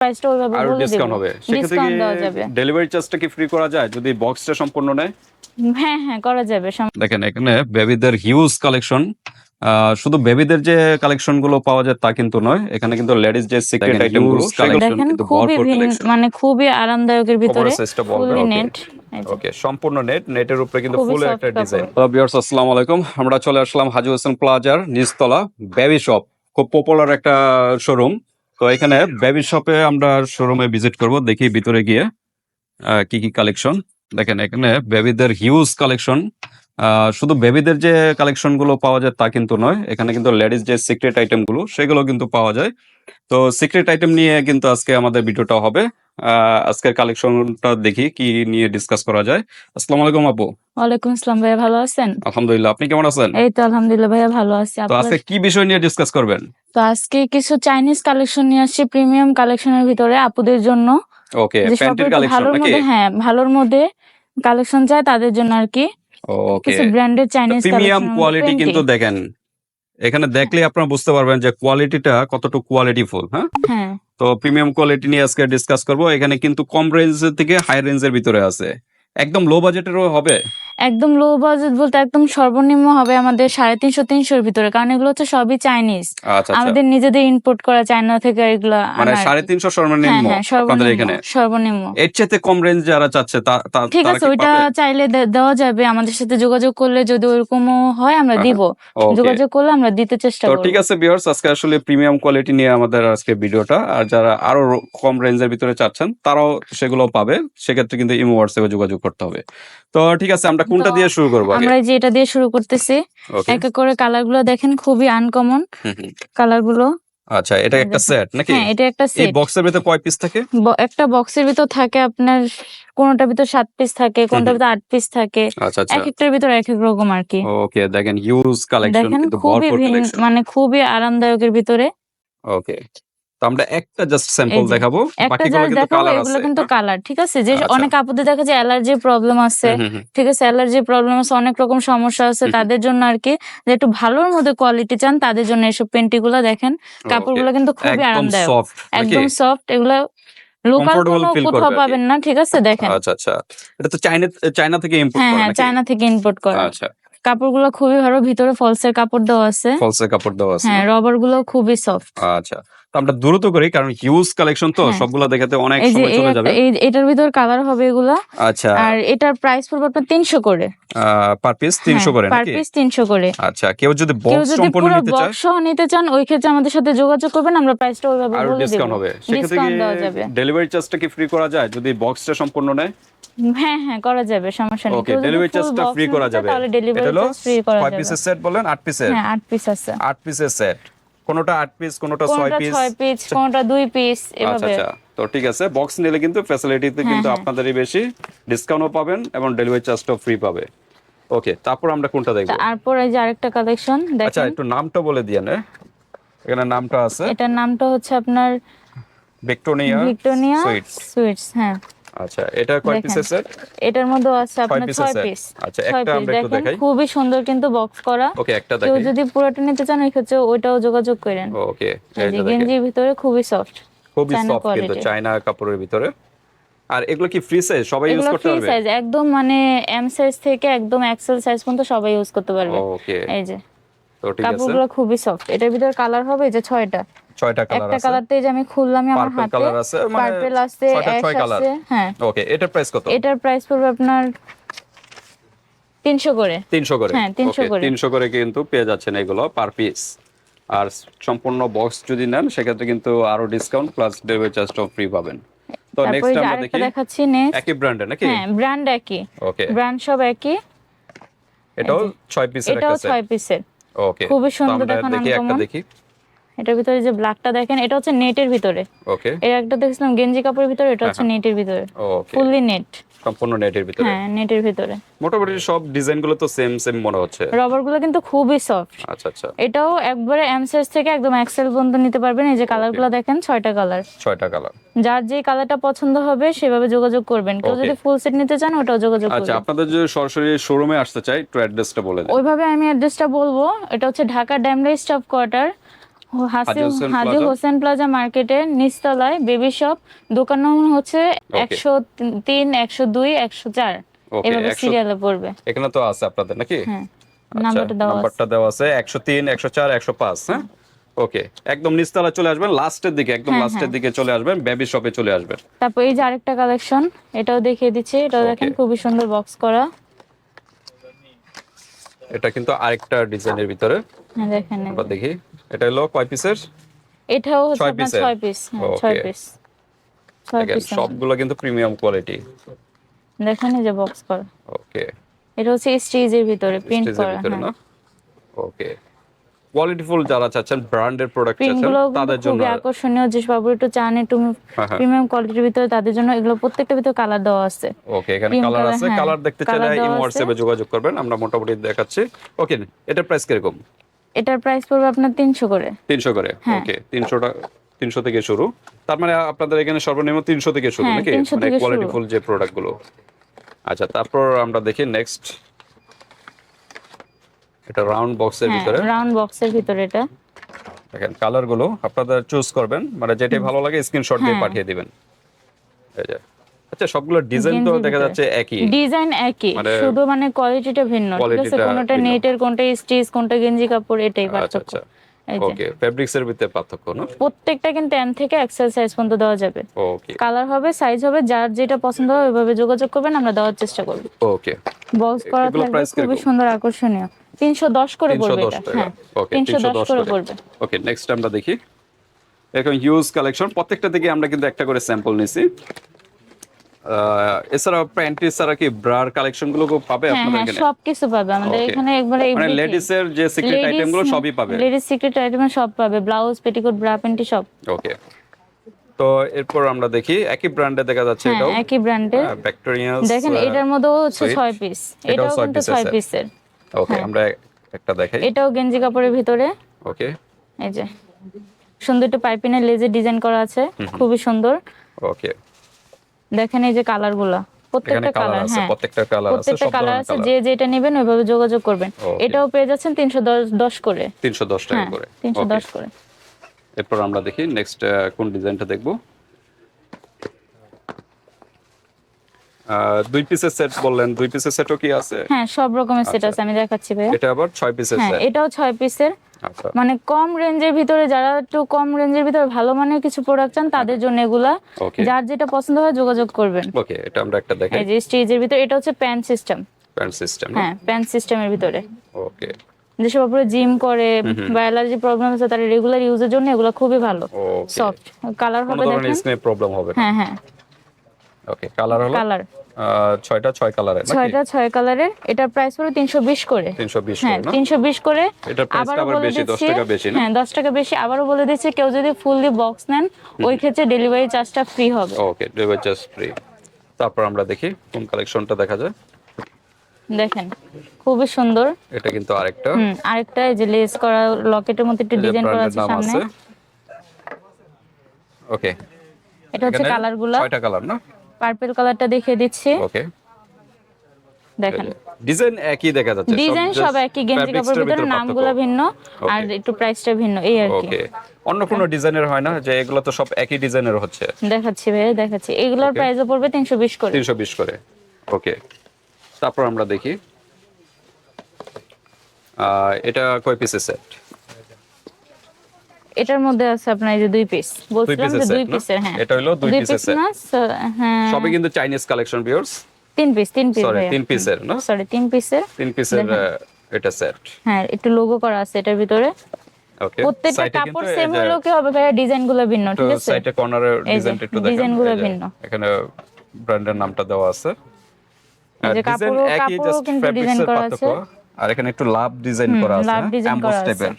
প্রাইসটা ওইভাবে আরও ডিসকাউন্ট হবে। সেক্ষেত্রে যাবে। ডেলিভারি চার্জটা কি ফ্রি করা যায়? যদি বক্সটা সম্পূর্ণ নেয়? হ্যাঁ হ্যাঁ করা যাবে। দেখেন এখানে বেবিদের হিউজ কালেকশন শুধু বেবিদের যে কালেকশনগুলো পাওয়া যায় তা কিন্তু নয় এখানে কিন্তু লেডিস যে সিক্রেট আইটেমগুলো দেখেন খুবই। মানে খুবই আরামদায়কের ভিতরে okay. নেট ওকে সম্পূর্ণ নেট নেটের উপরে কিন্তু ফুল একটা ডিজাইন ভিউয়ার্স আসসালামু আলাইকুম। আমরা চলে আসলাম হাজি হোসেন প্লাজার নিচতলা বেবি শপ খুব পপুলার একটা শোরুম তো এখানে বেবি শপে আমরা শোরুমে ভিজিট করব দেখি ভিতরে গিয়ে কি কি কালেকশন দেখেন এখানে বেবিদের হিউজ কালেকশন শুধু বেবিদের যে কালেকশনগুলো পাওয়া যায় তা কিন্তু নয় এখানে কিন্তু লেডিস যে সিক্রেট আইটেমগুলো সেগুলো কিন্তু পাওয়া যায়। তো সিক্রেট আইটেম নিয়ে কিন্তু আজকে আমাদের ভিডিওটা হবে। আহ, আজকের কালেকশনটা দেখি কি নিয়ে ডিসকাস করা যায়। আসসালামু আলাইকুম আপু। ওয়ালাইকুম আসসালাম ভাইয়া ভালো আছেন? আলহামদুলিল্লাহ আপনি কেমন আছেন? এই তো আলহামদুলিল্লাহ ভাইয়া ভালো আছি। তো আজকে কি বিষয় নিয়ে ডিসকাস করবেন? তো আজকে কিছু চাইনিজ কালেকশন নিয়ে আসছি প্রিমিয়াম কালেকশনের ভিতরে আপুদের জন্য। ওকে প্যান্টের কালেকশন ভালোর মধ্যে হ্যাঁ ভালোর মধ্যে কালেকশন চায় তাদের জন্য আর কি। ওকে কিছু ব্র্যান্ডের চাইনিজ প্রিমিয়াম কোয়ালিটি কিন্তু দেখেন এখানে দেখলে আপনারা বুঝতে পারবেন যে কোয়ালিটিটা কতটুকু কোয়ালিটিফুল হ্যাঁ? হ্যাঁ। তো প্রিমিয়াম কোয়ালিটি নিয়ে আজকে ডিসকাস করব এখানে কিন্তু কম রেঞ্জের থেকে হাই রেঞ্জের ভিতরে আছে। একদম লো বাজেটেরও হবে। একদম লো বাজেট বলতে একদম সর্বনিম্ন হবে আমাদের সাড়ে তিনশো তিনশোর ভিতরে কারণ এগুলো হচ্ছে সবই চাইনিজ আচ্ছা আচ্ছা। আমাদের নিজেদের ইম্পোর্ট করা চায়না থেকে এগুলো মানে সাড়ে তিনশো হ্যাঁ সর্বনিম্ন হ্যাঁ সর্বনিম্ন। এর চাইতে কম রেঞ্জ যারা চাচ্ছে ঠিক আছে ওইটা চাইলে দেওয়া যাবে। আমাদের সাথে যোগাযোগ করলে যদি ওরকমও হয় আমরা হ্যাঁ, দিব। যোগাযোগ করলে আমরা দিতে চেষ্টা করব। ঠিক আছে ভিউয়ার্স আজকে আসলে প্রিমিয়াম কোয়ালিটি নিয়ে আমাদের আজকে ভিডিওটা। আর যারা আরও কম রেঞ্জের ভিতরে চাচ্ছেন তারাও সেগুলো পাবে। সেক্ষেত্রে কিন্তু ইমো হোয়াটসঅ্যাপে যোগাযোগ করতে হবে। তো ঠিক আছে আমরা কোনটা দিয়ে শুরু করব আমরা যে এটা দিয়ে শুরু করতেছি। এক এক করে কালারগুলো দেখেন খুবই আনকমন কালারগুলো। আচ্ছা এটা একটা সেট নাকি? হ্যাঁ এটা একটা এই সেট বক্সের ভিতরে কয় পিস থাকে? একটা বক্সের ভিতর থাকে আপনার কোনটার ভিতর সাত পিস থাকে কোনটার। ভিতর আট পিস থাকে। আচ্ছা আচ্ছা। এক একটার ভিতর এক এক রকম আর কি। ওকে দেখেন হিউজ কালেকশন দেখেন কিন্তু খুবই মানে খুবই আরামদায়কের ভিতরে। ওকে তো আমরা একটা জাস্ট স্যাম্পল দেখাবো। বাকিগুলো কিন্তু এগুলো কিন্তু কালার ঠিক আছে? যে আচ্ছা। অনেক আপুদের দেখা যায় অ্যালার্জির প্রবলেম আছে। ঠিক আছে? অ্যালার্জির প্রবলেম আছে অনেক রকম সমস্যা আছে। তাদের জন্য আর কি যে একটু ভালোর মধ্যে কোয়ালিটি চান তাদের জন্য এসব পেন্টি গুলো দেখেন কাপড়গুলো কিন্তু খুবই আরামদায়ক। একদম সফট এগুলো লোকাল কোনো কোথাও। পাবেন না ঠিক আছে? দেখেন। আচ্ছা আচ্ছা। এটা তো চাইনা চাইনা থেকে ইম্পোর্ট হ্যাঁ করা হ্যাঁ চায়না থেকে ইম্পোর্ট করা। আচ্ছা। কাপড়গুলো খুবই ভালো ভিতরে ফলসের কাপড় দেওয়া আছে। ফলসের কাপড় দেওয়া আছে। হ্যাঁ রবারগুলো খুবই সফট আচ্ছা। তো আমরা দ্রুত করি কারণ হিউজ কালেকশন তো হ্যাঁ। সবগুলা দেখাতে অনেক সময় চলে যাবে। এটার ভিতর কালার হবে এগুলা। আচ্ছা। আর এটার প্রাইস পড়বে আপনার তিনশো করে। পার পিস তিনশো করে পার পিস তিনশো করে। আচ্ছা কেউ যদি বক্স সম্পূর্ণ নিতে চায় বক্স নিতে চান ওই ক্ষেত্রে আমাদের সাথে যোগাযোগ করবেন আমরা প্রাইসটা ওইভাবে বলে দেব। ডিসকাউন্ট হবে সেক্ষেত্রে ডেলিভারি চার্জটা কি ফ্রি করা যায়? যদি বক্সটা সম্পূর্ণ নেয়? হ্যাঁ হ্যাঁ করা যাবে সমস্যা নেই। ওকে ডেলিভারি চার্জটা ফ্রি করা যাবে। তাহলে ডেলিভারি চার্জ ফ্রি করা যাবে। পিসের সেট বলেন? আট পিসের হ্যাঁ আট পিস আছে আট পিসের সেট কোনোটা আট পিস কোনোটা ছয় কোনটা পিস ছয় পিস কোনটা দুই পিস এভাবে। আচ্ছা। তো ঠিক আছে বক্স নিলে কিন্তু ফ্যাসিলিটিতে কিন্তু হ্যাঁ। আপনাদেরই বেশি ডিসকাউন্টও পাবেন এবং ডেলিভারি চার্জটাও ফ্রি পাবে। ওকে তারপর আমরা কোনটা দেখব? তারপর এই যে আরেকটা কালেকশন দেখেন। আচ্ছা একটু নামটা বলে দিয়ে না। এখানে নামটা আছে। এটার নামটা হচ্ছে আপনার ভিক্টোরিয়া ভিক্টোরিয়া সুইটস সুইটস হ্যাঁ। আচ্ছা এটা কয় দেখেন। পিসের এটার মধ্যে আছে আপনার পিসের ছয় set? পিস আচ্ছা, একটা আমরা একটু দেখাই। খুবই সুন্দর কিন্তু বক্স করা। ওকে একটা কেউ দেখাই। যদি পুরোটা নিতে চান ওই ক্ষেত্রে ওইটাও যোগাযোগ করেন। ওকে এই গেঞ্জির ভিতরে খুবই সফট খুবই সফট কিন্তু চায়না কাপড়ের ভিতরে। আর এগুলো কি ফ্রি সাইজ সবাই ইউজ করতে ফ্রি সাইজ একদম মানে এম সাইজ থেকে একদম এক্সেল সাইজ পর্যন্ত সবাই ইউজ করতে পারবে। ওকে। এই যে। তো ঠিক আছে। কাপড়গুলো খুবই সফট এটার ভিতরে কালার হবে যে ছয়টা। ছয়টা কালার একটা আছে। যে আমি খুললাম আমার হাতে কালার আছে মানে পার্পল আছে ছয়টা কালার হ্যাঁ। ওকে এটার প্রাইস কত? এটার প্রাইস পড়বে আপনার তিনশো করে। তিনশো করে। হ্যাঁ, 300 করে। কিন্তু পেয়ে যাচ্ছেন এগুলো পার পিস আর সম্পূর্ণ বক্স যদি নেন সেক্ষেত্রে কিন্তু আরও ডিসকাউন্ট প্লাস ডেলিভারি চার্জটাও ফ্রি পাবেন। তো নেক্সট আমরা দেখি দেখাচ্ছি নেক্সট একই ব্র্যান্ডের নাকি? হ্যাঁ ব্র্যান্ড একই। ওকে ব্র্যান্ড সব একই। এটাও ছয় পিসের এটাও একটা সেট পিসের ওকে খুবই সুন্দর দেখি একটা দেখি। এটার ভিতরে যে ব্ল্যাকটা দেখেন এটা হচ্ছে নেটের ভিতরে। ওকে এর একটা দেখছিলাম গেঞ্জি কাপড়ের ভিতরে এটা হচ্ছে নেটের ভিতরে। ওকে ফুললি নেট সম্পূর্ণ নেটের ভিতরে। হ্যাঁ নেটের ভিতরে। মোটামুটি সব ডিজাইনগুলো তো সেম সেম মনে হচ্ছে। রবারগুলো কিন্তু খুবই সফট আচ্ছা আচ্ছা। এটাও একবারে এম সাইজ থেকে একদম এক্সেল পর্যন্ত নিতে পারবেন। এই যে কালারগুলো দেখেন ছয়টা কালার ছয়টা কালার যার যে কালারটা পছন্দ হবে সেভাবে যোগাযোগ করবেন। কেউ যদি ফুল সেট নিতে চান ওটাও যোগাযোগ আচ্ছা আপনাদের যদি সরাসরি শোরুমে আসতে চাই একটু অ্যাড্রেসটা বলে দেন। ওইভাবে আমি অ্যাড্রেসটা বলব। এটা হচ্ছে Dhaka Demra staff quarter Haji Hossain plaza? মার্কেটের নিচতলায় বেবি শপ। দোকান নম্বর হচ্ছে একশো তিন একশো দুই একশো চার। এভাবে সিরিয়ালে পড়বে। এখানে তো আছে আপনাদের নাকি? হ্যাঁ নাম্বারটা দেওয়া আছে। একশো তিন একশো চার একশো পাঁচ হ্যাঁ? ওকে একদম নিচতলা চলে আসবেন লাস্টের দিকে একদম হ্যাঁ, লাস্টের হ্যাঁ। দিকে চলে আসবেন বেবি শপে চলে আসবেন। তারপর এই যে আরেকটা কালেকশন এটাও দেখিয়ে দিচ্ছি এটাও দেখেন খুবই সুন্দর বক্স করা। এটা কিন্তু আরেকটা ডিজাইনের ভিতরে। দেখেন। দেখি। এটা হলো কয় পিসের? এটাও হচ্ছে আপনার piece-এর? পিস হ্যাঁ ছয় পিস। সবগুলো কিন্তু প্রিমিয়াম কোয়ালিটি দেখেন এই যে বক্স করা। ওকে এটা হচ্ছে স্টেজের ভিতরে প্রিন্ট করা ভিতরে হ্যাঁ। না? ওকে কোয়ালিটিফুল যারা চাচ্ছেন ব্র্যান্ডের প্রোডাক্ট চাচ্ছেন তাদের জন্য খুবই আকর্ষণীয় যে বাবু একটু চান একটু হ্যাঁ, হ্যাঁ। প্রিমিয়াম কোয়ালিটির ভিতরে তাদের জন্য এগুলো প্রত্যেকটা ভিতরে কালার দেওয়া আছে। ওকে এখানে কালার আছে। হ্যাঁ, কালার দেখতে চাইলে এই হোয়াটসঅ্যাপে যোগাযোগ করবেন আমরা মোটামুটি দেখাচ্ছি। ওকে এটা প্রাইস কীরকম? এটার প্রাইস পড়বে আপনার তিনশো করে। তিনশো করে? হ্যাঁ। ওকে তিনশোটা তিনশো থেকে শুরু। তার মানে আপনাদের এখানে সর্বনিম্ন তিনশো থেকে শুরু হ্যাঁ, নাকি? মানে। কোয়ালিটিফুল যে প্রোডাক্টগুলো। আচ্ছা তারপর আমরা দেখি নেক্সট এটা রাউন্ড বক্সের হ্যাঁ ভিতরে। রাউন্ড বক্সের ভিতরে এটা। দেখেন কালারগুলো আপনাদের চুজ করবেন। মানে যেটাই ভালো লাগে স্ক্রিনশট দিয়ে হ্যাঁ। পাঠিয়ে দিবেন। এই যে আচ্ছা সবগুলো ডিজাইন তো দেখা যাচ্ছে একই। ডিজাইন একই মানে শুধু মানে কোয়ালিটিটা ভিন্ন ঠিক আছে? কোনটা নেটের কোনটা স্টিচ কোনটা গেঞ্জি কাপড় এটাই আচ্ছা পার্থক্য। ওকে ফেব্রিক্স এর ভিতরে পার্থক্য না? প্রত্যেকটা কিন্তু এম থেকে এক্সেল সাইজ পর্যন্ত দেওয়া যাবে। ওকে কালার হবে সাইজ হবে যার যেটা পছন্দ হবে ওইভাবে যোগাযোগ করবেন আমরা দেওয়ার চেষ্টা করব। ওকে বক্স করা থাকবে খুবই সুন্দর আকর্ষণীয়। তিনশো দশ করে তিনশো পড়বে এটা। হ্যাঁ ওকে তিনশো তিনশো দশ দশ করে করে পড়বে। ওকে নেক্সট আমরা দেখি। এরকম হিউজ কালেকশন প্রত্যেকটা থেকে আমরা কিন্তু একটা করে স্যাম্পল নিছি। এছাড়া প্যান্টি ছাড়া কি ব্রার কালেকশনগুলো পাবে হ্যাঁ আপনাদের হ্যাঁ এখানে? সবকিছু পাবে। আমাদের এখানে একবারে মানে লেডিস এর যে সিক্রেট আইটেমগুলো সবই পাবে। লেডিস সিক্রেট আইটেম সব পাবে। ব্লাউজ পেটিকোট ব্রা প্যান্টি সব। ওকে তো এরপর আমরা দেখি একই ব্র্যান্ডে দেখা যাচ্ছে হ্যাঁ এটাও। একই ব্র্যান্ডের ব্যাকটেরিয়াস দেখেন এটার মধ্যেও হচ্ছে sweet। ছয় পিস এটাও কিন্তু piece ছয় আছে। পিসের ওকে আমরা একটা দেখাই। এটাও গেঞ্জি কাপড়ের ভিতরে। ওকে এই যে। সুন্দর একটু পাইপিনের লেজের ডিজাইন করা আছে। খুবই সুন্দর। ওকে দেখেন এই যে কালারগুলা। প্রত্যেকটা কালার কালার আছে হ্যাঁ। প্রত্যেকটা কালার আছে প্রত্যেকটা কালার আছে যে যেটা নেবেন ওইভাবে যোগাযোগ করবেন। এটাও পেয়ে যাচ্ছেন তিনশো দশ দশ করে। 310 টাকা হ্যাঁ করে। তিনশো Okay. দশ করে। এরপর আমরা দেখি নেক্সট কোন ডিজাইনটা দেখব? দুই পিসের সেট বললেন দুই পিসের সেটও কি আছে? হ্যাঁ সব রকমের সেট আছে আমি দেখাচ্ছি ভাই এটা আবার ছয় পিসের হ্যাঁ এটাও ছয় পিসের আচ্ছা। মানে কম রেঞ্জের ভিতরে যারা একটু কম রেঞ্জের ভিতরে ভালো মানের কিছু প্রোডাক্ট চান তাদের জন্য এগুলা যার যেটা পছন্দ হয় যোগাযোগ করবেন। ওকে এটা আমরা একটা দেখাই এই যে স্টেজের ভিতরে এটা হচ্ছে প্যান সিস্টেম প্যান্ট সিস্টেম হ্যাঁ প্যান সিস্টেমের ভিতরে। ওকে যেসব আপনারা জিম করে বা অ্যালার্জি প্রবলেম আছে তারা রেগুলার ইউজের জন্য এগুলো খুবই ভালো। সফট কালার হবে দেখেন। প্রবলেম হবে হ্যাঁ হ্যাঁ। ওকে কালার হলো? কালার ছয়টা ছয় কালারের ছয়টা ছয় কালারের। এটার প্রাইস পড়ে তিনশো বিশ করে। 320 হ্যাঁ করে না? তিনশো বিশ করে। এটার প্রাইসটা আবারও আবার বেশি 10 টাকা বেশি না? হ্যাঁ দশ টাকা বেশি। আবারও বলে দিচ্ছি কেউ যদি ফুললি বক্স নেন ওই ক্ষেত্রে ডেলিভারি চার্জটা ফ্রি হবে। ওকে ডেলিভারি জাস্ট ফ্রি তারপর আমরা দেখি কোন কালেকশনটা দেখা যায়। দেখেন খুবই সুন্দর। এটা কিন্তু আরেকটা। হুম আরেকটা এই যে লেস করা লকেটের মধ্যে একটু ডিজাইন করা আছে সামনে। ওকে এটা হচ্ছে এখানে কালারগুলা। ছয়টা কালার না? পার্পল কালারটা দেখিয়ে দিচ্ছি। ওকে দেখেন। ডিজাইন একই দেখা যাচ্ছে ডিজাইন সব একই গেঞ্জি কাপড়ের ভিতরে নামগুলো ভিন্ন আর একটু প্রাইসটা ভিন্ন এই আর কি। ওকে অন্য কোনো ডিজাইনের হয় না যে এগুলো তো সব একই ডিজাইনের হচ্ছে। দেখাচ্ছি ভাই দেখাচ্ছি। এগুলোর প্রাইসও পড়বে তিনশো বিশ করে। তিনশো বিশ করে। ওকে তারপর আমরা দেখি। এটা কয় পিসের সেট এটার মধ্যে আছে আপনার এই যে দুই পিস বলছিলাম যে দুই পিসের হ্যাঁ। এটা হলো দুই piece-এর পিস না হ্যাঁ। সবই কিন্তু চাইনিজ কালেকশন ভিউয়ার্স তিন পিস তিন পিস সরি তিন পিসের না? সরি তিন পিসের তিন পিসের এটা সেট হ্যাঁ একটু লোগো করা আছে এটার ভিতরে। ওকে প্রত্যেকটা কাপড় সেম হলেও কি হবে ভাইয়া? ডিজাইনগুলো ভিন্ন ঠিক আছে? সাইডে ডিজাইনটা একটু দেখেন। design গুলো ভিন্ন। এখানে ব্র্যান্ডের নামটা দেওয়া আছে। এই যে ডিজাইন কাপড়ও- একই কাপড়ও জাস্ট কিন্তু এর করা পার্থক্য। আর এখানে একটু লাভ ডিজাইন করা আছে করা টাইপের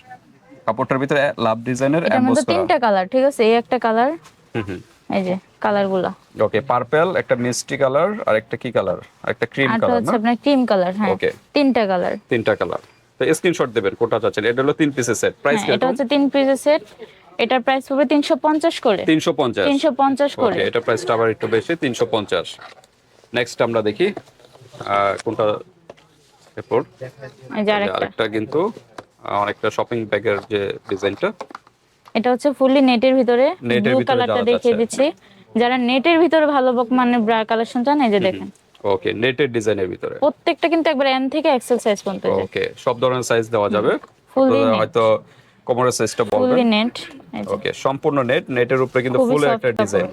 কাপড়টার ভিতরে লাভ ডিজাইনের এমবোস করা তিনটা কালার ঠিক আছে? এই একটা কালার হুম এই যে কালারগুলা ওকে পার্পল একটা মিষ্টি কালার আর একটা কি কালার? একটা ক্রিম কালার হচ্ছে না? আপনার ক্রিম কালার হ্যাঁ। Okay. তিনটা কালার। তিনটা কালার। তো স্ক্রিনশট দেবেন কোনটা চাচ্ছেন? এটা হলো তিন পিসের সেট। প্রাইস হ্যাঁ এটা হচ্ছে তিন পিসের সেট। এটার প্রাইস হবে তিনশো পঞ্চাশ করে। 350 তিনশো পঞ্চাশ করে। ওকে এটা প্রাইসটা আবার একটু বেশি 350 নেক্সট আমরা দেখি কোনটা এরপর এই যে আরেকটা কিন্তু অনেকটা শপিং ব্যাগের যে ডিজাইনটা এটা হচ্ছে ফুললি নেটের ভিতরে। নেটের ব্লু কালারটা দেখিয়ে দিচ্ছি। যারা নেটের ভিতরে ভালো মানে ব্রা কালেকশন চান এই যে দেখেন। ওকে নেটের ডিজাইনের ভিতরে। প্রত্যেকটা কিন্তু একবার এম থেকে এক্সেল সাইজ পর্যন্ত যায়। ওকে সব ধরনের সাইজ দেওয়া যাবে. হয়তো কোমরের সাইজটা বলবেন। ফুললি নেট ওকে সম্পূর্ণ নেট নেটের উপরে কিন্তু ফুল একটা। ডিজাইন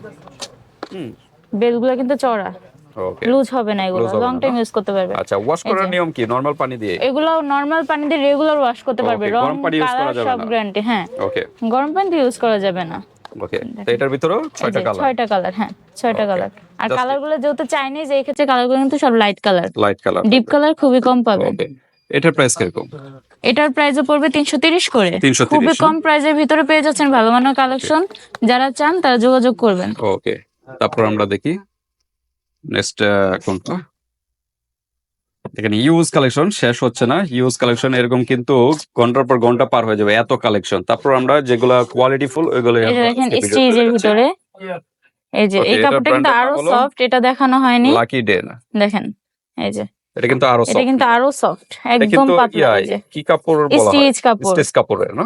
বেলগুলো কিন্তু চড়া লুজ হবে না এগুলো লং টাইম ইউজ করতে পারবে। আচ্ছা ওয়াশ করার নিয়ম কি? নরমাল পানি দিয়ে? এগুলো নরমাল পানি দিয়ে রেগুলার ওয়াশ করতে পারবে। রং গরম পানি use করা কালার সব গ্যারান্টি হ্যাঁ। ওকে গরম পানি দিয়ে ইউজ করা যাবে না। ওকে তো এটার এই ছয়টা কালার ছয়টা কালার হ্যাঁ ছয়টা Okay. কালার আর Just- কালারগুলো যেহেতু চাইনিজ এই ক্ষেত্রে কালারগুলো কিন্তু সব light colour light colour deep colour খুবই কম পাবেন ওকে এটার প্রাইস কীরকম? এটার প্রাইসও পড়বে তিনশো তিরিশ করে। 330 খুবই কম প্রাইসের ভিতরে পেয়ে যাচ্ছেন ভালো মানের কালেকশন যারা চান তারা যোগাযোগ করবেন। ওকে তারপর আমরা দেখি। নেক্সট কোনটা এখানে ইউজ কালেকশন শেষ হচ্ছে না। ইউজ কালেকশন এরকম কিন্তু ঘণ্টার পর ঘণ্টা পার হয়ে যাবে এত কালেকশন তারপর আমরা যেগুলা কোয়ালিটি ফুল ওইগুলো ভিতরে। এই যে এই কাপড়টা কিন্তু আরও সফট এটা দেখানো হয়নি। লাকি ডে না? দেখেন এই যে। এটা কিন্তু আরও এটা কিন্তু আরও সফট একদম পাতলা এই যে। কি কাপড় বলা হয়? স্টিচ কাপড়। স্টিচ কাপড়ের না?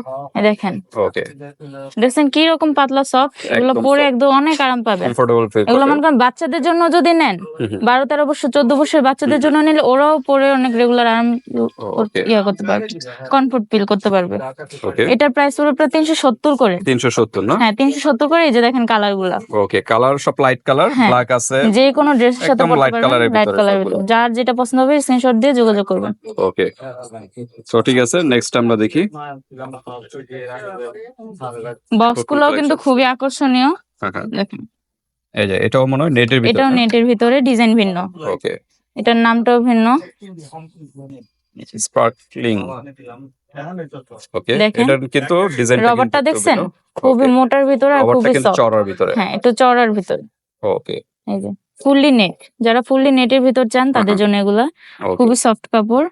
দেখেন। ওকে দেখছেন কি রকম পাতলা সফট এগুলো পরে একদম অনেক আরাম পাবেন। কমফোর্টেবল ফিল এগুলো মনে করেন বাচ্চাদের জন্য যদি নেন হুম হুম। বারো তেরো বছর চোদ্দ বছর বাচ্চাদের জন্য নিলে ওরাও পরে অনেক রেগুলার আরাম ইয়া করতে পারবে কমফোর্ট ফিল করতে পারবে। ওকে এটার প্রাইস পড়বে প্রায় তিনশো সত্তর করে। তিনশো সত্তর না? হ্যাঁ তিনশো সত্তর করে এই যে দেখেন কালারগুলা। ওকে কালার সব লাইট কালার। ব্ল্যাক আছে। যে কোনো ড্রেসের সাথে লাইট ভিতরে কালার সবগুলো। যার যেটা পছন্দ হবে স্ক্রিনশট দিয়ে যোগাযোগ করবেন। ওকে তো ঠিক আছে নেক্সট আমরা দেখি। বক্স গুলোও কিন্তু খুবই আকর্ষণীয়। হ্যাঁ হ্যাঁ। দেখেন। এই যে এটাও মনে হয় নেটের ভিতরে। এটাও নেটের ভিতরে ডিজাইন ভিন্ন। ওকে এটার নামটাও ভিন্ন। স্পার্কলিং ওকে এটার কিন্তু ডিজাইন রবারটা দেখছেন? খুবই মোটার ভিতরে আর খুবই সফট চড়ার ভিতরে। হ্যাঁ একটু চড়ার ভিতরে। ওকে এই যে। Fully net. যারা ফুললি নেটের ভিতর চান তাদের জন্য এগুলা খুবই সফট কাপড়।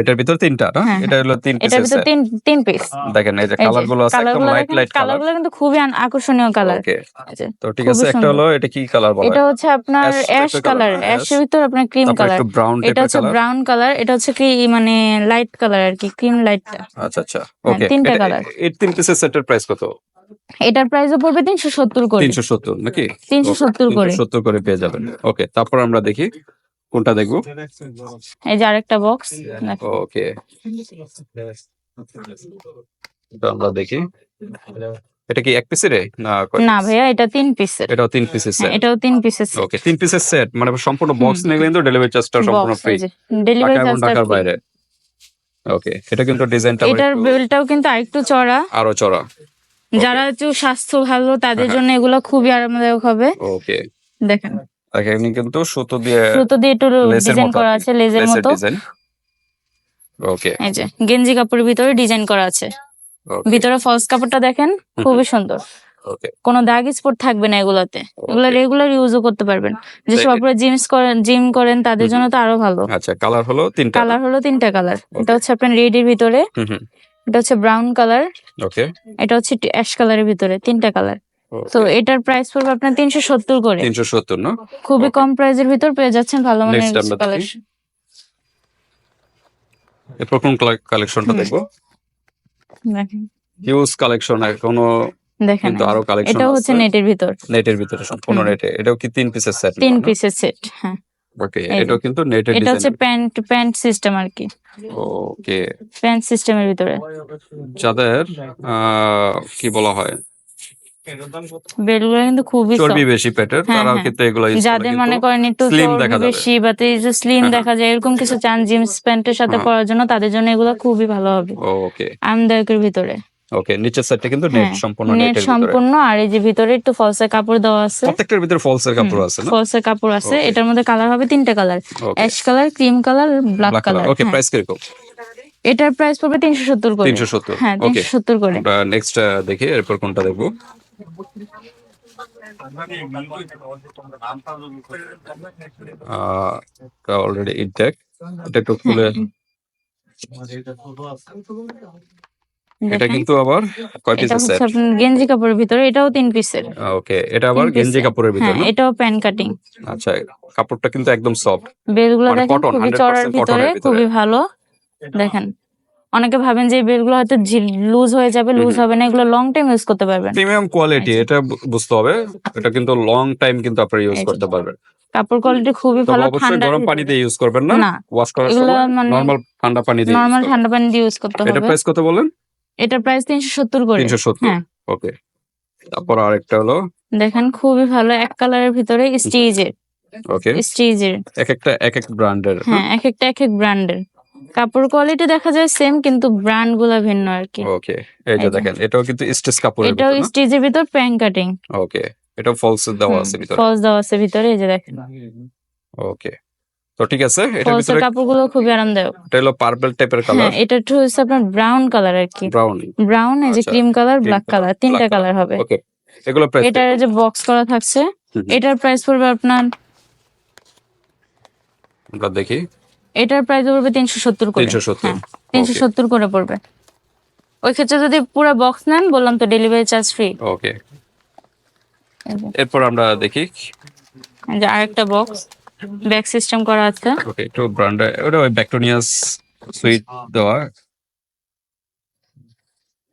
এটার ভিতর তিনটা না? হ্যাঁ, এটা হলো তিন এটার পিসের ভিতর তিন তিন পিস দেখেন এই যে কালারগুলো আছে একদম লাইট লাইট কালারগুলো কিন্তু খুবই আকর্ষণীয় কালার ওকে তো ঠিক আছে একটা হলো এটা কি কালার বলা? এটা হচ্ছে আপনার অ্যাশ কালার colour, অ্যাশের ভিতর আপনার ক্রিম কালার এটা হচ্ছে ব্রাউন কালার এটা হচ্ছে কি মানে লাইট কালার আর কি ক্রিম লাইটটা আচ্ছা আচ্ছা। হ্যাঁ, ওকে তিনটা কালার এই তিন পিসের সেটের প্রাইস কত? এটার প্রাইসও পড়বে তিনশো সত্তর করে। তিনশো সত্তর নাকি? তিনশো সত্তর করে। সত্তর করে পেয়ে যাবেন। ওকে তারপর আমরা দেখি কোনটা দেখব। এই যে আরেকটা বক্স ওকে আমরা দেখি। এটা কি এক পিসের না না ভাইয়া এটা তিন পিসের এটাও তিন পিসের সেট এটাও তিন পিসের ওকে তিন পিসের সেট মানে সম্পূর্ণ বক্স নিয়ে কিন্তু ডেলিভারি চার্জটা সম্পূর্ণ ফ্রি ডেলিভারি ঢাকার বাইরে। ওকে এটা কিন্তু ডিজাইনটা এটার বেলটাও কিন্তু আরেকটু চড়া। আরও চড়া। যারা একটু স্বাস্থ্য ভালো তাদের হ্যাঁ। জন্য এগুলো খুবই আরামদায়ক হবে। ওকে দেখেন। এখানে কিন্তু সুতো দিয়ে সুতো দিয়ে একটু ডিজাইন করা আছে লেজের মতো। ওকে এই যে গেঞ্জি কাপড়ের ভিতরে ডিজাইন করা আছে। ভিতরে ফলস কাপড়টা দেখেন খুবই সুন্দর। কোনো দাগ স্পট থাকবে না এগুলাতে। এগুলো রেগুলার ইউজও করতে পারবেন। যেসব আপনারা জিমস করেন জিম করেন তাদের জন্য তো আরও ভালো। আচ্ছা কালার হলো তিনটা? কালার হলো তিনটা কালার এটা হচ্ছে আপনার রেড এর ভিতরে। এটা হচ্ছে ব্রাউন কালার ওকে এটা হচ্ছে অ্যাশ কালারের ভিতরে তিনটা কালার তো এটার প্রাইস পড়বে আপনার তিনশো সত্তর করে। তিনশো সত্তর না? খুবই. কম প্রাইসের ভিতর পেয়ে যাচ্ছেন ভালো মানের। কালেকশন এরপর কোন কালেকশনটা। দেখব? দেখেন। হিউজ কালেকশন এখনও দেখেন। কিন্তু আরও কালেকশন এটা হচ্ছে নেটের ভিতর। নেটের ভিতরে সম্পূর্ণ। নেটে এটাও কি তিন পিসের সেট তিন পিসের সেট হ্যাঁ। ওকে এই যে। এটাও কিন্তু নেটের এটা হচ্ছে প্যান্ট প্যান্ট সিস্টেম আর কি ওকে প্যান্ট সিস্টেমের ভিতরে। যাদের কি বলা হয়? বেলগুলো কিন্তু খুবই চর্বি বেশি পেটের হ্যাঁ, তারাও হ্যাঁ। কিন্তু এগুলো যাদের মনে করেন একটু চর্বি। বেশি বা স্লিম হ্যাঁ, দেখা যায় এরকম কিছু চান জিন্স প্যান্টের সাথে। পরার জন্য তাদের জন্য এগুলো খুবই ভালো হবে। ওকে আরামদায়কের ভিতরে। ওকে নিচের সাইডটা কিন্তু নেট হ্যাঁ, সম্পূর্ণ নেট সম্পূর্ণ আর এই যে ভিতরে একটু ফলসের কাপড় দেওয়া আছে। প্রত্যেকটার ভিতরে ফলসের কাপড় আছে না? ফলসের কাপড় আছে। এটার মধ্যে কালার হবে তিনটা colour ash colour cream colour black colour okay price কীরকম এটার প্রাইস পড়বে তিনশো সত্তর করে। তিনশো সত্তর। হ্যাঁ ওকে তিনশো সত্তর করে। আমরা নেক্সট দেখি এরপর কোনটা দেখব? অলরেডি ইনটেক এটা একটু খুলে এটা কিন্তু আবার কয় এটা পিসের সেট গেঞ্জি কাপড়ের ভিতরে এটাও তিন পিসের ওকে এটা আবার গেঞ্জি কাপড়ের ভিতর হ্যাঁ এটাও প্যান কাটিং আচ্ছা কাপড়টা কিন্তু একদম সফট বেলগুলো মানে দেখেন খুবই চড়ার ভিতরে। খুবই ভালো। দেখেন অনেকে ভাবেন যে এই বেল্টগুলো হয়তো লুজ হয়ে যাবে লুজ হবে না এগুলো লং টাইম ইউজ করতে পারবেন। প্রিমিয়াম কোয়ালিটি আচ্ছা। এটা বুঝতে হবে। এটা কিন্তু লং টাইম কিন্তু আপনারা ইউজ করতে পারবেন। কাপড় কোয়ালিটি খুবই ভালো ঠান্ডা গরম পানি দিয়ে ইউজ করবেন না? ওয়াশ করার সময় মানে নরমাল ঠান্ডা পানি দিয়ে নরমাল ঠান্ডা পানি দিয়ে ইউজ করতে এটা হবে। প্রাইস কত বলেন? এটার প্রাইস তিনশো সত্তর করে। তিনশো সত্তর হ্যাঁ। ওকে। তারপর আরেকটা হলো? দেখেন খুবই ভালো এক কালারের ভিতরে স্টিজের। ওকে। স্টিজের। এক একটা এক এক ব্র্যান্ডের। হ্যাঁ এক একটা এক এক ব্র্যান্ডের। কাপড় কোয়ালিটি দেখা যায় সেম কিন্তু ব্র্যান্ডগুলা ভিন্ন আর কি। ওকে এই যে দেখেন এটাও কিন্তু স্টিচ কাপড়ের এটাও স্টিজের ভিতর প্যান কাটিং। ওকে এটা ফলস দেওয়া আছে ভিতরে। ফলস দেওয়া আছে ভিতরে এই যে দেখেন। ওকে। তো ঠিক আছে এটার ভিতরে কাপড়গুলো খুবই আরামদায়ক। এটা হলো পার্পল টাইপের হ্যাঁ কালার এটা একটু হচ্ছে আপনার ব্রাউন কালার আর কি। ব্রাউন ব্রাউন এই যে ক্রিম কালার ব্ল্যাক কালার তিনটা কালার হবে। ওকে এগুলো প্রাইস এটার যে বক্স করা থাকছে এটার প্রাইস পড়বে আপনার আমরা দেখি। এটার প্রাইস পড়বে তিনশো সত্তর করে। 370 হ্যাঁ তিনশো Okay. সত্তর করে পড়বে। ওই ক্ষেত্রে যদি পুরো বক্স নেন বললাম তো ডেলিভারি চার্জ ফ্রি ওকে এরপর আমরা দেখি। যে আরেকটা বক্স ব্যাক সিস্টেম করা আছে। ওকে একটু ব্র্যান্ড ওটা ওই ব্যাকটোনিয়াস সুইট দেওয়া।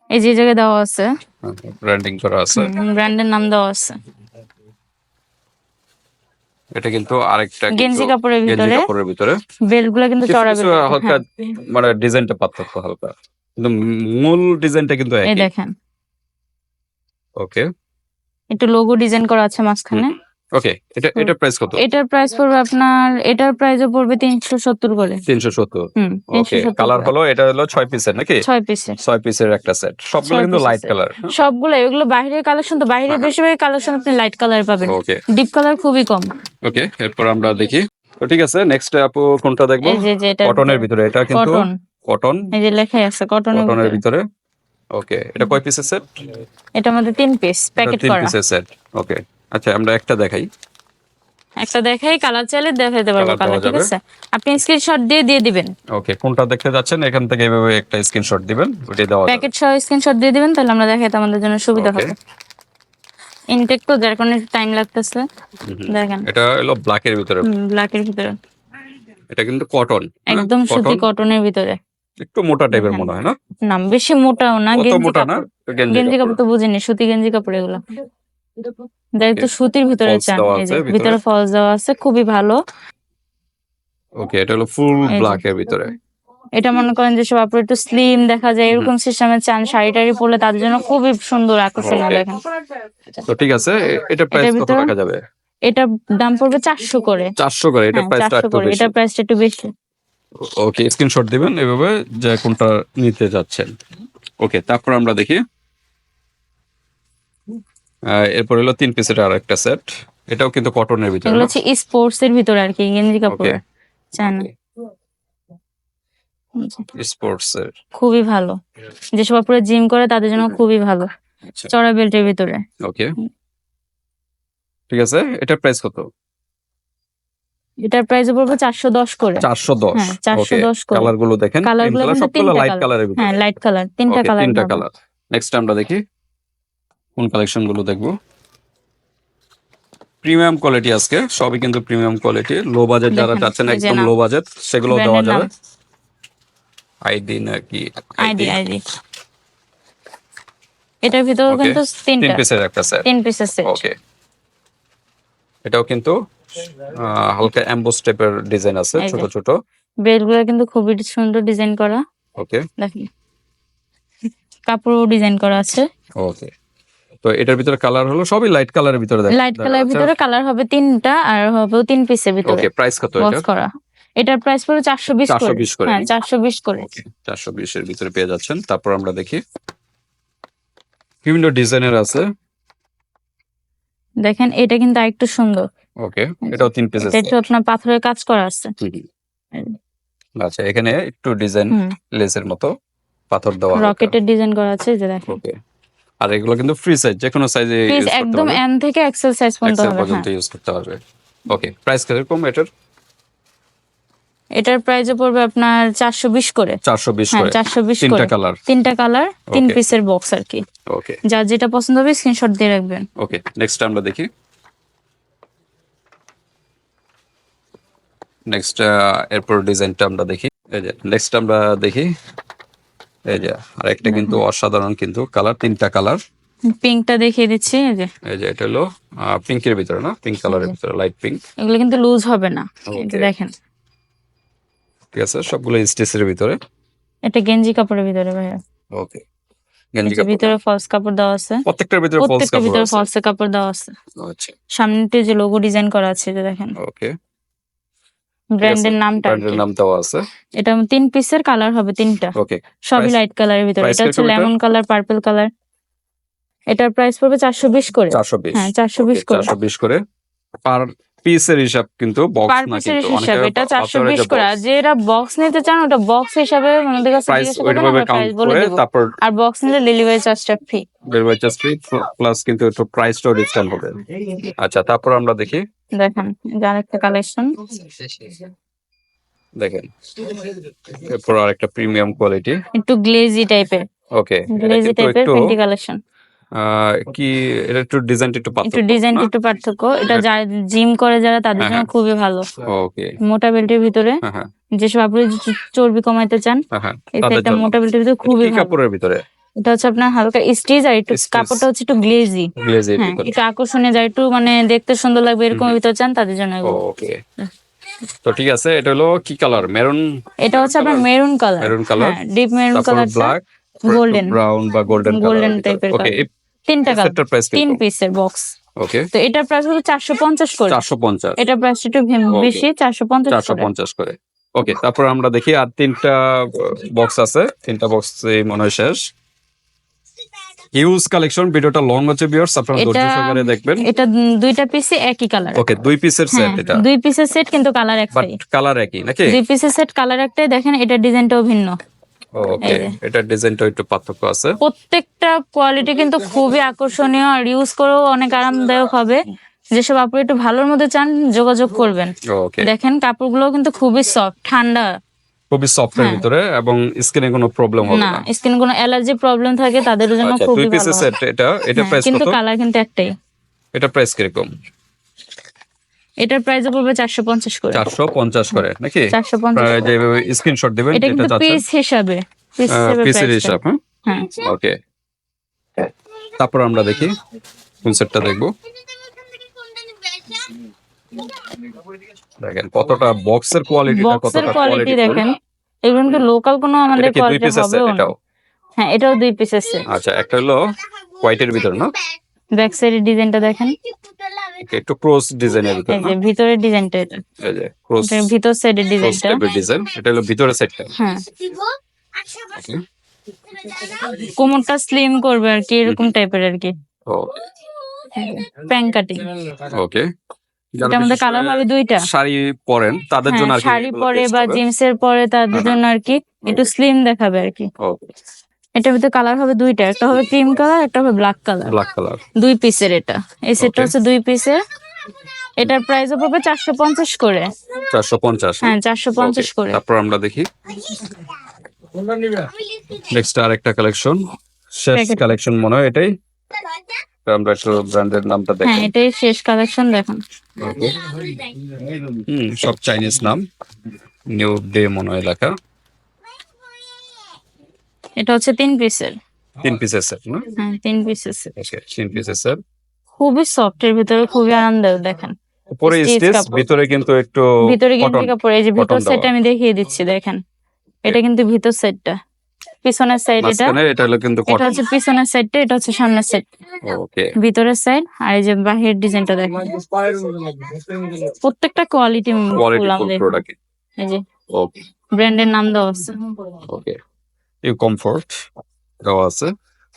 এই যে জায়গায় দেওয়া আছে। ব্র্যান্ডিং করা আছে। ব্র্যান্ডের নাম দেওয়া আছে। এটা কিন্তু আরেকটা কিন্তু গেঞ্জি কাপড়ের ভিতরে। কাপড়ের ভিতরে। বেল্টগুলা কিন্তু চড়া বেল্ট। হালকা মানে ডিজাইনটা পার্থক্য হালকা। কিন্তু মূল ডিজাইনটা কিন্তু একই। এই দেখেন। ওকে। একটু লোগো ডিজাইন করা আছে মাঝখানে। ওকে এটা এটা প্রাইস কত? এটার প্রাইস পড়বে আপনার এটার প্রাইসও পড়বে তিনশো সত্তর করে। তিনশো সত্তর। হুম তিনশো ওকে কালার হলো এটা হলো ছয় পিসের নাকি? ছয় পিসের ছয় পিসের একটা সেট সবগুলো কিন্তু লাইট কালার সবগুলো এগুলো বাইরের কালেকশন তো বাইরের বেশিরভাগ কালেকশন আপনি লাইট কালার পাবেন। ওকে ডিপ কালার খুবই কম। ওকে এরপর আমরা দেখি। তো ঠিক আছে নেক্সট আপু কোনটা দেখব? এটা কটনের ভিতরে এটা কিন্তু কটন এই যে লেখাই আছে কটনের কটনের ভিতরে। ওকে এটা কয় পিসের সেট এটার মধ্যে তিন পিস প্যাকেট তিন পিসের সেট ওকে আচ্ছা আমরা একটা দেখাই। একটা দেখাই কালার চাইলে দেখাইতে পারব কালার ঠিক আছে? আপনি স্ক্রিনশট দিয়ে দিয়ে দিবেন। ওকে কোনটা দেখতে যাচ্ছেন? এখান থেকে এভাবে একটা স্ক্রিনশট দিবেন ওটা দেওয়া প্যাকেট সহ স্ক্রিনশট দিয়ে দিবেন তাহলে আমরা দেখাইতে আমাদের জন্য সুবিধা হবে। ইনটেক তো যার কারণে টাইম লাগতেছে। দেখেন। এটা হলো ব্ল্যাকের ভিতরে। ব্ল্যাকের ভিতরে। এটা কিন্তু কটন একদম সুতি কটনের ভিতরে। একটু মোটা টাইপের হ্যাঁ। মনে হয় না? না বেশি মোটাও না গেঞ্জি কাপড়। গেঞ্জি কাপড় তো বুঝিনি সুতি গেঞ্জি কাপড় এগুলো। দেখ সুতির ভিতরে চান ভিতরে। ফলস দেওয়া আছে খুবই ভালো। ওকে এটা হলো ফুল এই যে। ব্ল্যাকের ভিতরে। এটা মনে করেন যে সব আপনার একটু স্লিম দেখা যায় এরকম সিস্টেমে চান শাড়ি টাড়ি পরলে তাদের জন্য খুবই সুন্দর আকর্ষণীয় দেখেন। তো ঠিক আছে এটা প্রাইস কত ভিতরে- যাবে? এটার দাম পড়বে চারশো করে। চারশো করে এটা হ্যাঁ প্রাইসটা একটু বেশি। এটার প্রাইসটা একটু বেশি। ওকে স্ক্রিনশট দিবেন এভাবে যে কোনটা নিতে যাচ্ছেন। ওকে তারপর আমরা দেখি। এরপর হলো তিন পিসের আর একটা সেট এটাও কিন্তু কটনের ভিতরে এগুলো হচ্ছে স্পোর্টস এর ভিতরে আর কি গেঞ্জি কাপড়. চান স্পোর্টস এর। খুবই ভালো। যেসব আপুরা জিম করে তাদের জন্য খুবই ভালো। আচ্ছা। চড়া বেল্টের ভিতরে। ওকে ঠিক আছে? এটার প্রাইস কত? এটার প্রাইস পড়বে চারশো দশ করে। চারশো দশ। হ্যাঁ, 410 করে। কালারগুলো দেখেন। কালারগুলো লাইট। কালারের ভিতরে। হ্যাঁ লাইট কালার তিনটা কালার তিনটা কালার নেক্সট আমরা দেখি। কোন কালেকশনগুলো দেখব? প্রিমিয়াম কোয়ালিটি আজকে সবই কিন্তু প্রিমিয়াম কোয়ালিটি লো বাজেট যারা চাচ্ছেন একদম লো বাজেট সেগুলো দেওয়া যাবে। আইডি নাকি? আইডি আইডি এটার ভিতরে কিন্তু তিন পিসের একটা সেট তিন পিসের সেট ওকে এটাও কিন্তু হালকা এমবোস টাইপের ডিজাইন আছে ছোট ছোট। বেল্টগুলো কিন্তু খুবই সুন্দর ডিজাইন করা। ওকে দেখেন। কাপড়ও ডিজাইন করা আছে। ওকে তো এটার ভিতরে কালার হলো সবই লাইট কালারের ভিতরে লাইট কালারের ভিতরে কালার হবে তিনটা আর হবে তিন পিসের ভিতরে। ওকে প্রাইস কত এটা করা। এটার প্রাইস পড়বে চারশো বিশ 420 করে। করে। হ্যাঁ চারশো বিশ করে। ওকে চারশো বিশের ভিতরে পেয়ে যাচ্ছেন। তারপর আমরা দেখি। বিভিন্ন ডিজাইনের আছে। দেখেন এটা কিন্তু আরেকটু সুন্দর। ওকে এটাও তিন পিসের এটা আপনার পাথরের কাজ করা আছে। আচ্ছা এখানে একটু ডিজাইন লেসের মতো পাথর দেওয়া রকেটের ডিজাইন করা আছে যে দেখেন। ওকে আর এগুলো কিন্তু ফ্রি সাইজ যে কোনো সাইজে একদম এন থেকে এক্সেল সাইজ পর্যন্ত পর্যন্ত হ্যাঁ। ইউজ করতে পারবে। ওকে প্রাইস কীরকম এটার? এটার প্রাইস পড়বে আপনার চারশো বিশ করে। চারশো বিশ হ্যাঁ করে। চারশো বিশ তিনটা কালার তিনটা কালার তিন পিসের বক্স আর কি। ওকে যার যেটা পছন্দ হবে স্ক্রিনশট দিয়ে রাখবেন। ওকে নেক্সট আমরা দেখি। নেক্সট এরপর ডিজাইনটা আমরা দেখি। এই যে নেক্সট আমরা দেখি। এই যে আর একটা কিন্তু অসাধারণ কিন্তু কালার তিনটা কালার। পিঙ্কটা দেখিয়ে দিচ্ছি এই যে। এই যে এটা হলো পিঙ্কের ভিতরে না? পিঙ্ক কালারের ভিতরে লাইট পিঙ্ক এগুলো কিন্তু লুজ হবে না। দেখেন। ঠিক আছে সবগুলো স্টেসের ভিতরে। এটা গেঞ্জি কাপড়ের ভিতরে ভাইয়া। ওকে গেঞ্জি কাপড়। ভিতরে ফলস কাপড় দেওয়া আছে। প্রত্যেকটার ভিতরে ফলস কাপড় ভিতরে ফলস কাপড় দেওয়া আছে। আচ্ছা। সামনেতে যে লোগো ডিজাইন করা আছে এই দেখেন। ওকে ব্র্যান্ডের নামটা ব্র্যান্ডের নাম দেওয়া আছে। এটা তিন পিসের কালার হবে তিনটা। ওকে সবই লাইট কালারের ভিতরে। এটা হচ্ছে লেমন কালার পার্পল কালার এটার প্রাইস পড়বে চারশো বিশ করে। চারশো বিশ। হ্যাঁ চারশো বিশ করে। চারশো বিশ করে। পার পিসের হিসাব কিন্তু বক্স না কিন্তু। হিসাবে এটা চারশো বিশ করে। আর যেটা বক্স নিতে চান ওটা বক্স হিসাবে আমাদের কাছে প্রাইস ওইভাবে কাউন্ট করে তারপর আর বক্স নিলে ডেলিভারি চার্জটা free delivery charge free plus কিন্তু একটু প্রাইসটাও ডিসকাউন্ট হবে। আচ্ছা তারপর আমরা দেখি। দেখেন যার একটা কালেকশন দেখেন এরপর আর একটা প্রিমিয়াম কোয়ালিটি একটু গ্লেজি টাইপের ওকে গ্লেজি টাইপের একটু পেন্টি কালেকশন কি এটা একটু ডিজাইনটা একটু একটু পাতলা ডিজাইন একটু পার্থক্য। এটা যারা জিম করে যারা তাদের হ্যাঁ, জন্য হ্যাঁ। খুবই ভালো। ওকে মোটা বেল্টের ভিতরে হ্যাঁ হ্যাঁ। যেসব আপনি চর্বি কমাইতে চান হ্যাঁ হ্যাঁ। জন্য। মোটা বেল্টের ভিতরে খুবই কাপড়ের ভিতরে? এটা হচ্ছে আপনার হালকা স্টিচ আর একটু কাপড়টা হচ্ছে একটু গ্লেজি। গ্লেজের হ্যাঁ একটু আকর্ষণীয় যায় একটু মানে দেখতে সুন্দর লাগবে এরকম ভিতরে চান তাদের জন্য ওকে। তো ঠিক আছে এটা হলো কি কালার মেরুন এটা হচ্ছে আপনার মেরুন কালার color? হ্যাঁ deep maroon colour black golden। Brown বা গোল্ডেন type এর ওকে তিনটা কালার তিন পিসের বক্স ওকে তো এটার প্রাইস হলো চারশো পঞ্চাশ করে। চারশো পঞ্চাশ। এটার প্রাইস একটু বেশি চারশো পঞ্চাশ চারশো করে পঞ্চাশ করে। ওকে তারপর আমরা দেখি আর তিনটা বক্স আছে। তিনটা বক্স মনে হয় শেষ। হিউজ কালেকশন ভিডিওটা লং হচ্ছে বিয়ার্স আপনারা ধৈর্য সহকারে দেখবেন। এটা দুইটা পিসে একই কালার ওকে দুই পিসের সেট হ্যাঁ এটা। দুই পিসের সেট কিন্তু কালার বাট একটাই কালার একই নাকি? দুই পিসের সেট কালার একটাই দেখেন এটা ডিজাইনটাও ভিন্ন। ওকে এটা ডিজাইনটা একটু পার্থক্য আছে। প্রত্যেকটা কোয়ালিটি কিন্তু খুবই আকর্ষণীয় আর ইউজ করেও অনেক আরামদায়ক হবে। যেসব আপনি একটু ভালোর মধ্যে চান যোগাযোগ করবেন। দেখেন কাপড়গুলো কিন্তু খুবই সফট ঠান্ডা। খুবই সফট এর হ্যাঁ। ভিতরে এবং স্কিনে কোনো প্রবলেম হবে না স্কিন কোনো অ্যালার্জি প্রবলেম থাকে তাদের জন্য আচ্ছা খুবই দুই ভালো পিসের সেট এটা এটা হ্যাঁ, প্রাইস কিন্তু কত? কালার কিন্তু একটাই। এটা প্রাইস কীরকম? এটার প্রাইস পড়বে চারশো পঞ্চাশ করে। চারশো পঞ্চাশ করে নাকি? চারশো পঞ্চাশ প্রায় যেভাবে স্ক্রিনশট দিবেন এটা কিন্তু পিস হিসাবে পিস হিসাবে হ্যাঁ? হ্যাঁ। ওকে। তারপর আমরা দেখি কোন সেটটা দেখব? দেখেন কতটা বক্সের কোয়ালিটিটা বক্সের কতটা কোয়ালিটি দেখেন। এগুলো কিন্তু লোকাল কোনো আমাদের কোয়ালিটি পিস আছে এটাও? হ্যাঁ এটাও দুই পিসের সেট আচ্ছা একটা হলো হোয়াইটের ভিতর না? ব্যাক সাইডের ডিজাইনটা দেখেন। একটু ক্রস ডিজাইনের ভিতর এই যে ভিতরের ডিজাইনটা এটা। এই যে ক্রস ভিতর সাইডের ডিজাইনটা ডিজাইন এটা হলো ভিতরের সেটটা হ্যাঁ। কোমরটা স্লিম করবে আর কি এরকম টাইপের আর কি। প্যাং কাটিং ওকে। এটা আমাদের কালার হবে দুইটা। শাড়ি পরেন তাদের জন্য হ্যাঁ আর কি শাড়ি পরে বা হবে। জিন্সের পরে তাদের হ্যাঁ, জন্য আর কি একটু স্লিম দেখাবে আর কি। এটার ভিতরে কালার হবে দুইটা একটা হবে ক্রিম কালার একটা হবে ব্ল্যাক কালার black color দুই পিসের এটা। এই সেটটা হচ্ছে দুই পিসের এটার প্রাইস পড়বে চারশো পঞ্চাশ করে। চারশো পঞ্চাশ। হ্যাঁ চারশো পঞ্চাশ করে। তারপর আমরা দেখি। নেক্সট আরেকটা কালেকশন শেষ কালেকশন মনে হয় এটাই। আমরা একটু ব্র্যান্ডের নামটা হ্যাঁ এটাই শেষ কালেকশন দেখুন। হুম সব চাইনিজ নাম। নিউ ডে মনে লেখা। এটা হচ্ছে তিন পিসের। তিন পিসের সেট না? হ্যাঁ তিন পিসের। Okay, তিন পিসের সেট খুবই সফট এর ভিতরে খুবই আরামদায়ক দেখেন। উপরে স্টেজ ভিতরে কিন্তু একটু ভিতরে কিন্তু। কাপড় এই যে ভিতর cotton সেট দেওয়া। আমি দেখিয়ে দিচ্ছি দেখেন। এটা কিন্তু ভিতর সেটটা পিছনের সাইড এটা। এটা হলো কিন্তু এটা হচ্ছে পিছনের সাইডটা এটা হচ্ছে সামনের সাইড ওকে ভিতরের সাইড আর এই যে বাহিরের ডিজাইনটা দেখেন প্রত্যেকটা কোয়ালিটি কোয়ালিটি প্রোডাক্ট এই যে ওকে ব্র্যান্ডের নাম দেওয়া আছে। ওকে ইউ কমফোর্ট দেওয়া আছে।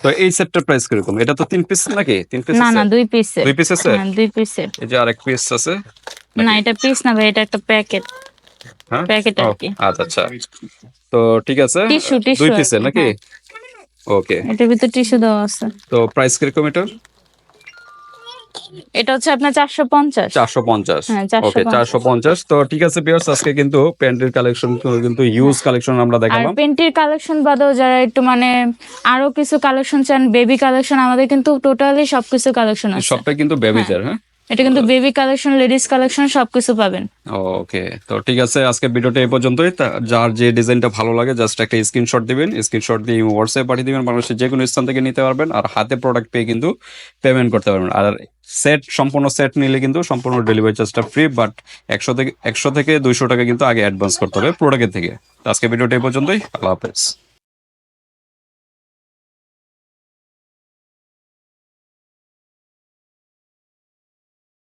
তো এই সেটটার প্রাইস কীরকম? এটা তো তিন পিস নাকি? তিন পিস না না দুই পিস দুই পিসের সেট হ্যাঁ দুই পিসের এই যে আরেক পিস আছে। না এটা পিস না ভাই এটা একটা প্যাকেট হ্যাঁ? প্যাকেট আচ্ছা আচ্ছা। তো ঠিক আছে? দুই পিসের নাকি? হ্যাঁ। ওকে। এটার ভিতর টিস্যু দেওয়া আছে। তো প্রাইস কীরকম এটা এটা হচ্ছে আপনার চারশো পঞ্চাশ। চারশো পঞ্চাশ। হ্যাঁ, 450 ওকে চারশো পঞ্চাশ। তো ঠিক আছে বিয়ার্স আজকে কিন্তু প্যান্টের কালেকশন কিন্তু ইউজ কালেকশন আমরা দেখালাম। পেন্টির কালেকশন বাদেও যারা একটু মানে আরও কিছু কালেকশন চান বেবি কালেকশন আমাদের কিন্তু টোটালি সবকিছু কালেকশন আছে। সবটা কিন্তু বেবিজার হ্যাঁ? এটা কিন্তু বেবি কালেকশন লেডিস কালেকশন সবকিছু পাবেন। ওকে তো ঠিক আছে আজকে ভিডিওটা এই পর্যন্তই। যার যে ডিজাইনটা ভালো লাগে জাস্ট একটা স্ক্রিনশট দিবেন স্ক্রিনশট দিয়ে হোয়াটসঅ্যাপ পাঠিয়ে দিবেন বাংলাদেশের যে কোনো স্থান থেকে নিতে পারবেন আর হাতে প্রোডাক্ট পেয়ে কিন্তু পেমেন্ট করতে পারবেন। আর সেট সম্পূর্ণ সেট নিলে কিন্তু সম্পূর্ণ ডেলিভারি চার্জটা ফ্রি বাট একশো থেকে একশো থেকে দুইশো টাকা কিন্তু আগে অ্যাডভান্স করতে হবে প্রোডাক্টের থেকে। তো আজকে ভিডিওটা এই পর্যন্তই আল্লাহ হাফেজ।